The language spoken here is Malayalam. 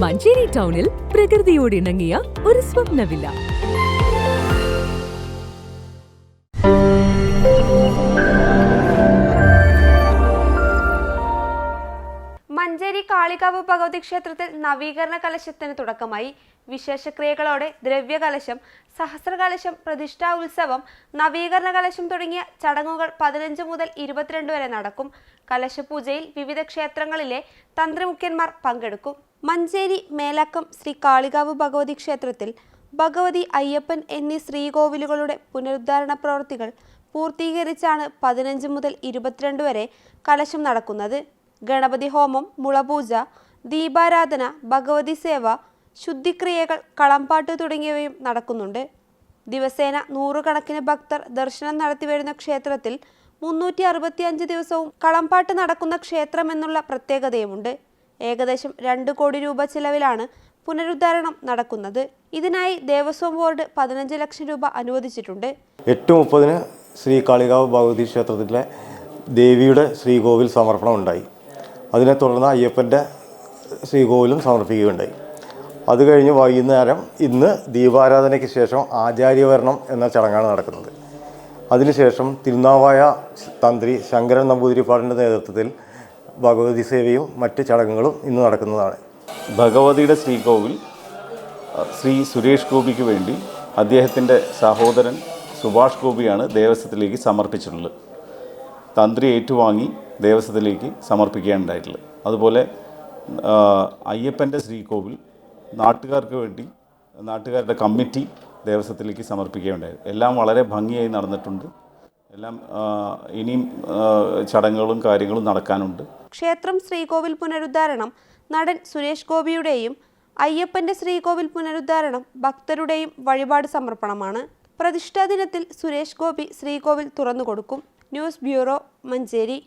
മഞ്ചേരി ടൗണിൽ പ്രകൃതിയോട് ഇണങ്ങിയ ഒരു സ്വപ്നവില്ല. മഞ്ചേരി കാളികാവ് ഭഗവതി ക്ഷേത്രത്തിൽ നവീകരണ കലശത്തിന് തുടക്കമായി. വിശേഷക്രിയകളോടെ ദ്രവ്യകലശം സഹസ്രകലശം പ്രതിഷ്ഠാ ഉത്സവം നവീകരണ കലശം തുടങ്ങിയ ചടങ്ങുകൾ പതിനഞ്ച് മുതൽ ഇരുപത്തിരണ്ട് വരെ നടക്കും. കലശപൂജയിൽ വിവിധ ക്ഷേത്രങ്ങളിലെ തന്ത്രിമുഖ്യന്മാർ പങ്കെടുക്കും. മഞ്ചേരി മേലക്കം ശ്രീ കാളികാവ് ഭഗവതി ക്ഷേത്രത്തിൽ ഭഗവതി അയ്യപ്പൻ എന്നീ ശ്രീകോവിലുകളുടെ പുനരുദ്ധാരണ പ്രവൃത്തികൾ പൂർത്തീകരിച്ചാണ് പതിനഞ്ച് മുതൽ ഇരുപത്തിരണ്ട് വരെ കലശം നടക്കുന്നത്. ഗണപതി ഹോമം മുളപൂജ ദീപാരാധന ഭഗവതി സേവ ശുദ്ധിക്രിയകൾ കളംപാട്ട് തുടങ്ങിയവയും നടക്കുന്നുണ്ട്. ദിവസേന നൂറുകണക്കിന് ഭക്തർ ദർശനം നടത്തിവരുന്ന ക്ഷേത്രത്തിൽ മുന്നൂറ്റി അറുപത്തിയഞ്ച് ദിവസവും കളംപാട്ട് നടക്കുന്ന ക്ഷേത്രമെന്നുള്ള പ്രത്യേകതയുമുണ്ട്. ഏകദേശം രണ്ട് കോടി രൂപ ചിലവിലാണ് പുനരുദ്ധാരണം നടക്കുന്നത്. ഇതിനായി ദേവസ്വം ബോർഡ് പതിനഞ്ച് ലക്ഷം രൂപ അനുവദിച്ചിട്ടുണ്ട്. എട്ട് മുപ്പതിന് ശ്രീ കാളികാവ് ഭഗവതി ക്ഷേത്രത്തിലെ ദേവിയുടെ ശ്രീകോവിൽ സമർപ്പണം ഉണ്ടായി. അതിനെ തുടർന്ന് അയ്യപ്പന്റെ ശ്രീകോവിലും സമർപ്പിക്കുകയുണ്ടായി. അത് കഴിഞ്ഞ് വൈകുന്നേരം ഇന്ന് ദീപാരാധനയ്ക്ക് ശേഷം ആചാര്യവരണം എന്ന ചടങ്ങാണ് നടക്കുന്നത്. അതിനുശേഷം തിരുനാവായ തന്ത്രി ശങ്കരൻ നമ്പൂതിരിപ്പാടിന്റെ നേതൃത്വത്തിൽ ഭഗവതി സേവയും മറ്റ് ചടങ്ങുകളും ഇന്ന് നടക്കുന്നതാണ്. ഭഗവതിയുടെ ശ്രീകോവിൽ ശ്രീ സുരേഷ് ഗോപിക്ക് വേണ്ടി അദ്ദേഹത്തിന്റെ സഹോദരൻ സുഭാഷ് ഗോപിയാണ് ദേവസ്വത്തിലേക്ക് സമർപ്പിച്ചിട്ടുള്ളത്. തന്ത്രി ഏറ്റുവാങ്ങി ദേവസ്വത്തിലേക്ക് സമർപ്പിക്കുകയുണ്ടായിട്ടുള്ളത്. അതുപോലെ അയ്യപ്പന്റെ ശ്രീകോവിൽ നാട്ടുകാർക്ക് വേണ്ടി നാട്ടുകാരുടെ കമ്മിറ്റി ദേവസ്വത്തിലേക്ക് സമർപ്പിക്കുകയുണ്ടായി. എല്ലാം വളരെ ഭംഗിയായി നടന്നിട്ടുണ്ട്. എല്ലാം ഇനിയും ചടങ്ങുകളും കാര്യങ്ങളും നടക്കാനുണ്ട്. ക്ഷേത്രം ശ്രീകോവിൽ പുനരുദ്ധാരണം നടൻ സുരേഷ് ഗോപിയുടെയും അയ്യപ്പന്റെ ശ്രീകോവിൽ പുനരുദ്ധാരണം ഭക്തരുടെയും വഴിപാട് സമർപ്പണമാണ്. പ്രതിഷ്ഠാ ദിനത്തിൽ സുരേഷ് ഗോപി ശ്രീകോവിൽ തുറന്നുകൊടുക്കും. News bureau Manjeri.